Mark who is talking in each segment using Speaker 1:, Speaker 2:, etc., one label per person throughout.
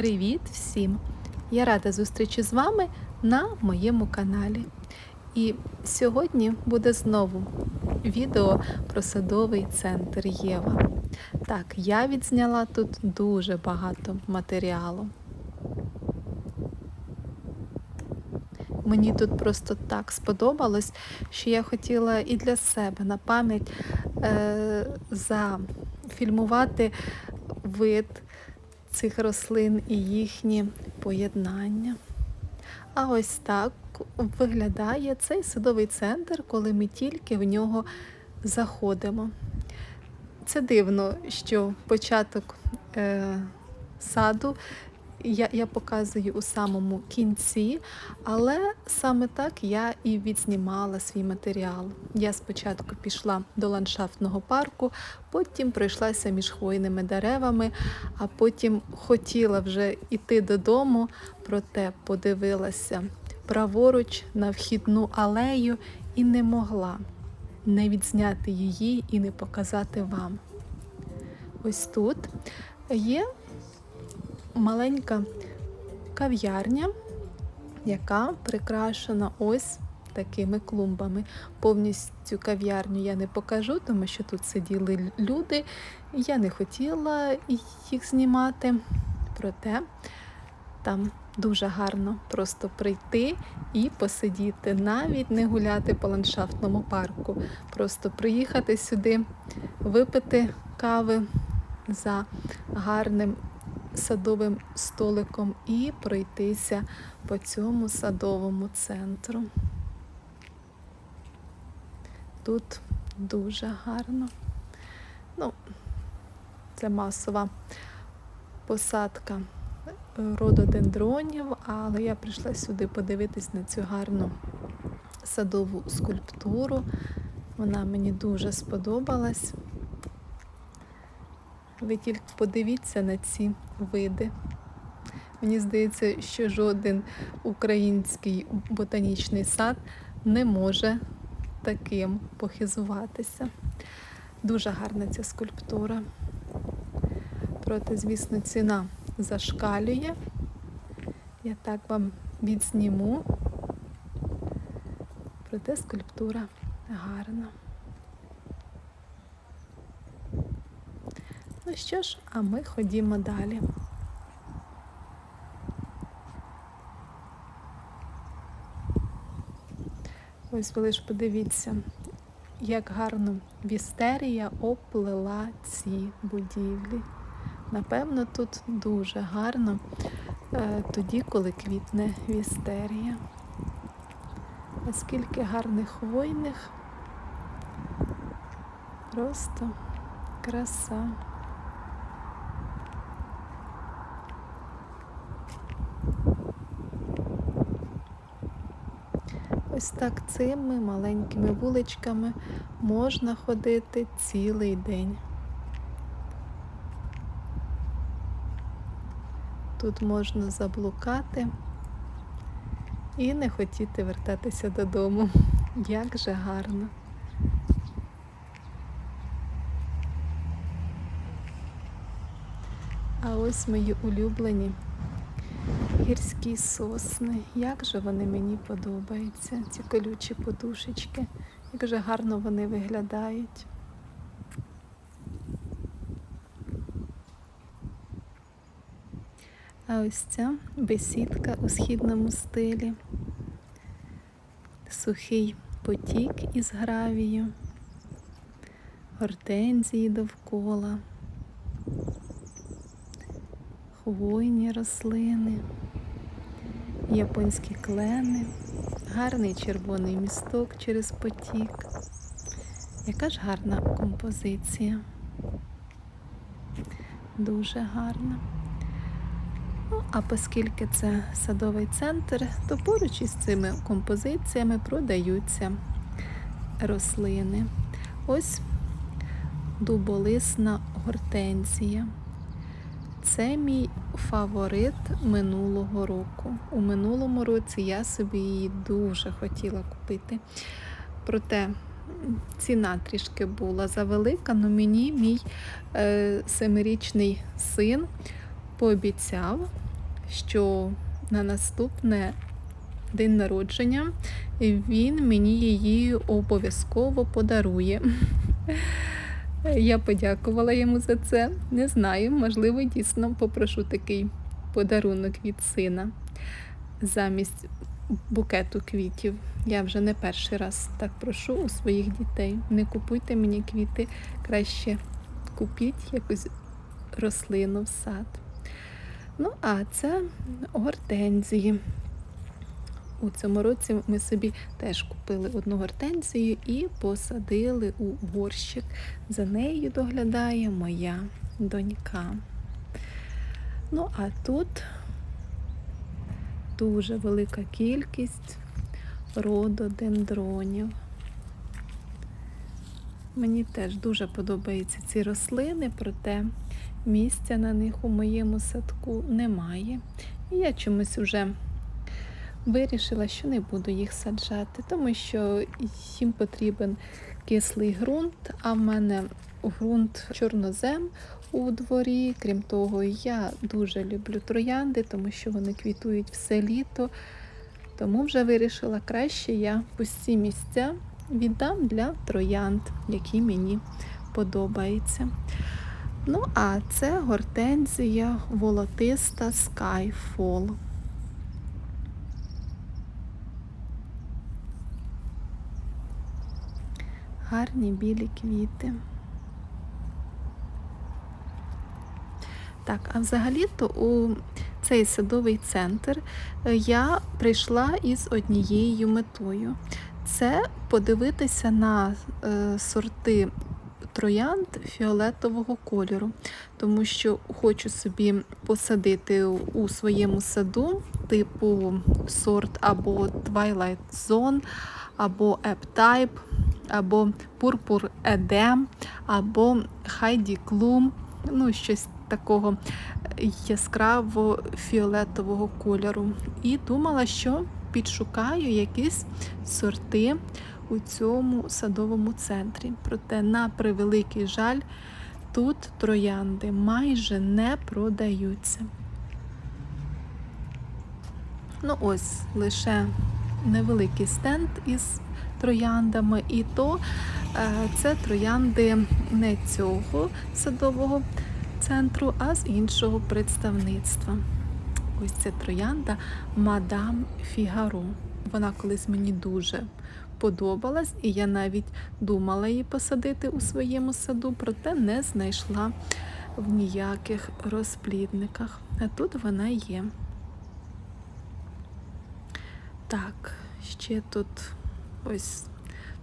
Speaker 1: Привіт всім! Я рада зустрічі з вами на моєму каналі. І сьогодні буде знову відео про садовий центр Єва. Так, я відзняла тут дуже багато матеріалу. Мені тут просто так сподобалось, що я хотіла і для себе на пам'ять е, зафільмувати вид цих рослин і їхні поєднання. А ось так виглядає цей садовий центр, коли ми тільки в нього заходимо. Це дивно, що початок е, саду я, я показую у самому кінці, але саме так я і відзнімала свій матеріал. Я спочатку пішла до ландшафтного парку, потім пройшлася між хвойними деревами, а потім хотіла вже йти додому, проте подивилася праворуч на вхідну алею і не могла не відзняти її і не показати вам. Ось тут є маленька кав'ярня, яка прикрашена ось такими клумбами. Повністю кав'ярню я не покажу, тому що тут сиділи люди. Я не хотіла їх знімати, проте там дуже гарно просто прийти і посидіти, навіть не гуляти по ландшафтному парку. Просто приїхати сюди, випити кави за гарним садовим столиком і пройтися по цьому садовому центру. Тут дуже гарно. Ну, це масова посадка рододендронів, але я прийшла сюди подивитись на цю гарну садову скульптуру. Вона мені дуже сподобалась. Ви тільки подивіться на ці види. Мені здається, що жоден український ботанічний сад не може таким похизуватися. Дуже гарна ця скульптура. Проте, звісно, ціна зашкалює. Я так вам відзніму. Проте скульптура гарна. Ну що ж, а ми ходімо далі. Ось ви лиш подивіться, як гарно вістерія оплела ці будівлі. Напевно, тут дуже гарно е, тоді, коли квітне вістерія. А скільки гарних хвойних, просто краса. Ось так цими маленькими вуличками можна ходити цілий день. Тут можна заблукати і не хотіти вертатися додому. Як же гарно. А ось мої улюблені гірські сосни. Як же вони мені подобаються, ці колючі подушечки, як же гарно вони виглядають. А ось ця бесідка у східному стилі, сухий потік із гравію, гортензії довкола, хвойні рослини, японські клени, гарний червоний місток через потік. Яка ж гарна композиція. Дуже гарна. Ну, а оскільки це садовий центр, то поруч із цими композиціями продаються рослини. Ось дуболисна гортензія. Це мій фаворит минулого року. У минулому році я собі її дуже хотіла купити. Проте ціна трішки була завелика, але мені мій е, семирічний син пообіцяв, що на наступне день народження він мені її обов'язково подарує. Я подякувала йому за це. Не знаю, можливо, дійсно попрошу такий подарунок від сина замість букету квітів. Я вже не перший раз так прошу у своїх дітей. Не купуйте мені квіти, краще купіть якусь рослину в сад. Ну, а це гортензії. У цьому році ми собі теж купили одну гортензію і посадили у горщик. За нею доглядає моя донька. Ну, а тут дуже велика кількість рододендронів. Мені теж дуже подобаються ці рослини, проте місця на них у моєму садку немає. Я чомусь вже вирішила, що не буду їх саджати, тому що їм потрібен кислий ґрунт, а в мене ґрунт чорнозем у дворі. Крім того, я дуже люблю троянди, тому що вони квітують все літо. Тому вже вирішила краще я пусті місця віддам для троянд, які мені подобаються. Ну, а це гортензія волотиста Skyfall. Гарні білі квіти. Так, а взагалі-то у цей садовий центр е, я прийшла із однією метою. Це подивитися на е, сорти троянд фіолетового кольору, тому що хочу собі посадити у своєму саду, типу сорт або Twilight Zone, або Еп-Type, або Purpur Edem, або Heidi Klum, ну щось такого яскраво фіолетового кольору. І думала, що підшукаю якісь сорти у цьому садовому центрі. Проте, на превеликий жаль, тут троянди майже не продаються. Ну, ось лише невеликий стенд із трояндами, і то е, це троянди не цього садового центру, а з іншого представництва. Ось це троянда Мадам Фігаро. Вона колись мені дуже подобалась, і я навіть думала її посадити у своєму саду, проте не знайшла в ніяких розплідниках. А тут вона є. Так, ще тут ось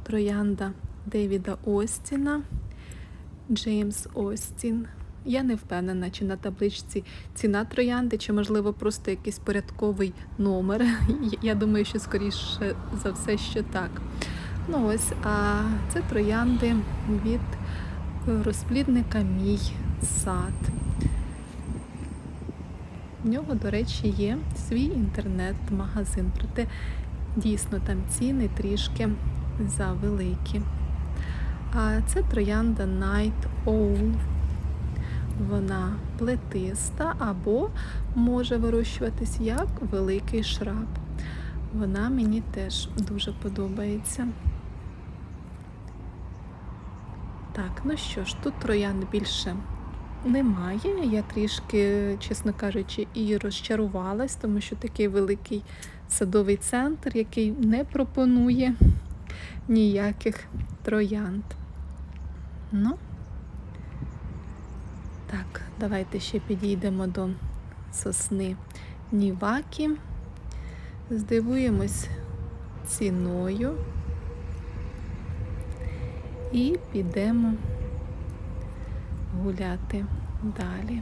Speaker 1: троянда Девіда Остіна, Джеймс Остін. Я не впевнена, чи на табличці ціна троянди, чи, можливо, просто якийсь порядковий номер. Я думаю, що скоріше за все, що так. Ну ось, а це троянди від розплідника Мій сад. В нього, до речі, є свій інтернет-магазин, проте дійсно там ціни трішки завеликі. А це троянда Night Owl. Вона плетиста або може вирощуватись як великий шраб. Вона мені теж дуже подобається. Так, ну що ж, тут троян більше немає. Я трішки, чесно кажучи, і розчарувалась, тому що такий великий садовий центр, який не пропонує ніяких троянд. Ну, так, давайте ще підійдемо до сосни Нівакі. Здивуємось ціною і підемо гуляти далі.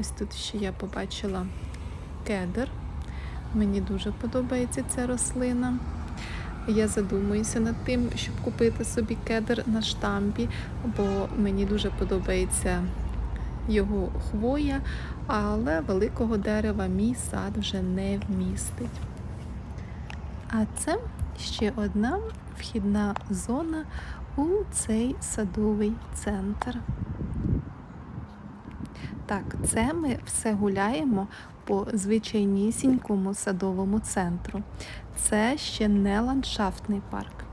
Speaker 1: Ось тут ще я побачила кедр. Мені дуже подобається ця рослина. Я задумуюся над тим, щоб купити собі кедр на штампі, бо мені дуже подобається його хвоя, але великого дерева мій сад вже не вмістить. А це ще одна вхідна зона у цей садовий центр. Так, це ми все гуляємо по звичайнісінькому садовому центру. Це ще не ландшафтний парк.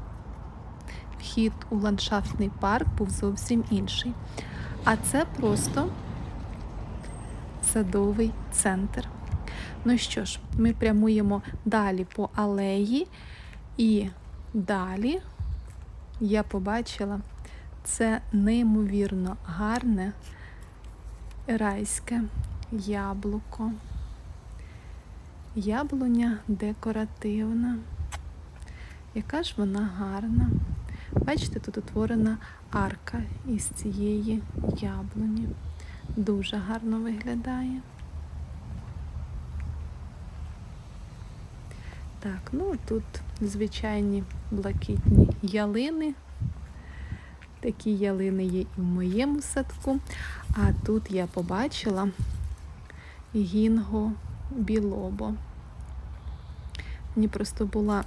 Speaker 1: Вхід у ландшафтний парк був зовсім інший. А це просто садовий центр. Ну що ж, ми прямуємо далі по алеї, і далі я побачила це неймовірно гарне райське яблуко. Яблуня декоративна. Яка ж вона гарна. Бачите, тут утворена арка із цієї яблуні. Дуже гарно виглядає. Так, ну тут звичайні блакитні ялини. Такі ялини є і в моєму садку. А тут я побачила гінго білобо. Мені просто була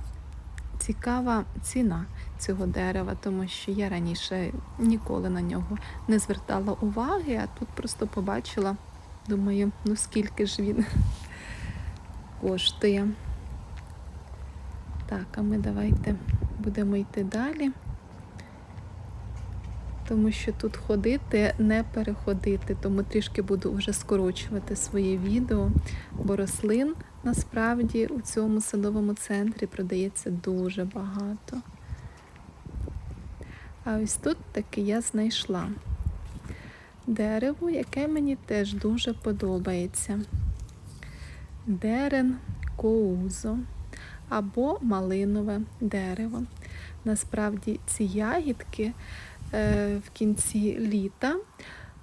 Speaker 1: цікава ціна цього дерева, тому що я раніше ніколи на нього не звертала уваги, а тут просто побачила, думаю, ну скільки ж він коштує. Так, а ми давайте будемо йти далі, тому що тут ходити, не переходити, тому трішки буду вже скорочувати своє відео, бо рослин насправді у цьому садовому центрі продається дуже багато. А ось тут таки я знайшла дерево, яке мені теж дуже подобається. Дерен коузо або малинове дерево. Насправді ці ягідки е, в кінці літа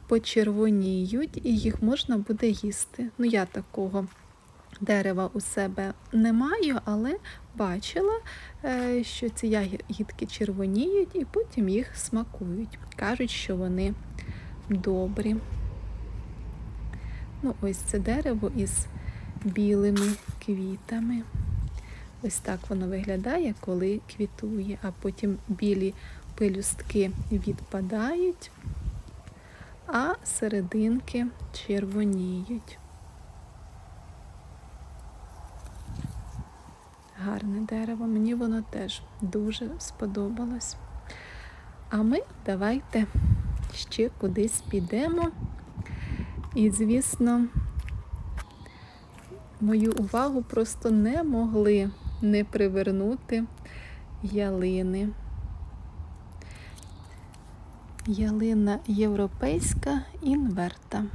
Speaker 1: почервоніють і їх можна буде їсти. Ну, я такого дерева у себе не маю, але бачила, е, що ці ягідки червоніють і потім їх смакують. Кажуть, що вони добрі. Ну, ось це дерево із білими квітами. Ось так воно виглядає, коли квітує, а потім білі пелюстки відпадають, а серединки червоніють. Гарне дерево, мені воно теж дуже сподобалось. А ми давайте ще кудись підемо. І, звісно, мою увагу просто не могли не привернути ялини. Ялина європейська інверта.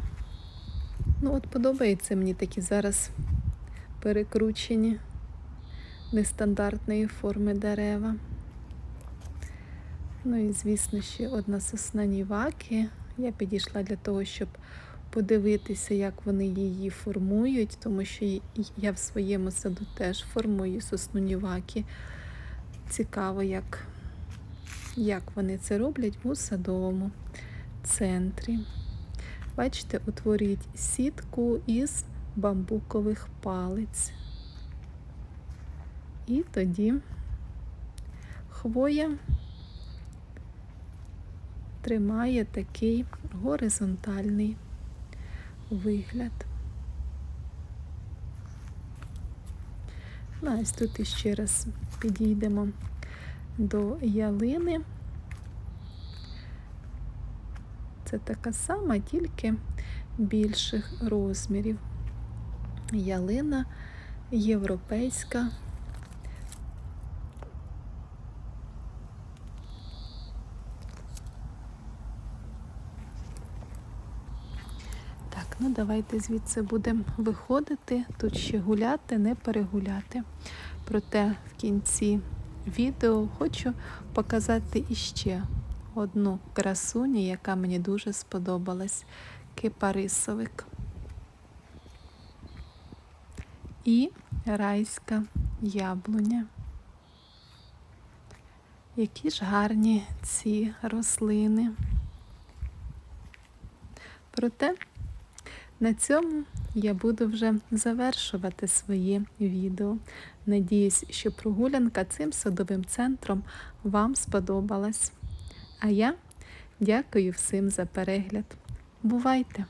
Speaker 1: Ну, от подобаються мені такі зараз перекручені нестандартної форми дерева. Ну і, звісно, ще одна сосна ніваки. Я підійшла для того, щоб подивитися, як вони її формують, тому що я в своєму саду теж формую сосну ніваки. Цікаво, як, як вони це роблять у садовому центрі. Бачите, утворюють сітку із бамбукових палиць. І тоді хвоя тримає такий горизонтальний вигляд. Ну, ось тут іще раз підійдемо до ялини. Це така сама, тільки більших розмірів. Ялина європейська. Так, ну давайте звідси будемо виходити, тут ще гуляти, не перегуляти. Проте в кінці відео хочу показати іще одну красуню, яка мені дуже сподобалась кипарисовик. І райська яблуня. Які ж гарні ці рослини. Проте на цьому я буду вже завершувати своє відео. Надіюсь, що прогулянка цим садовим центром вам сподобалась. А я дякую всім за перегляд. Бувайте!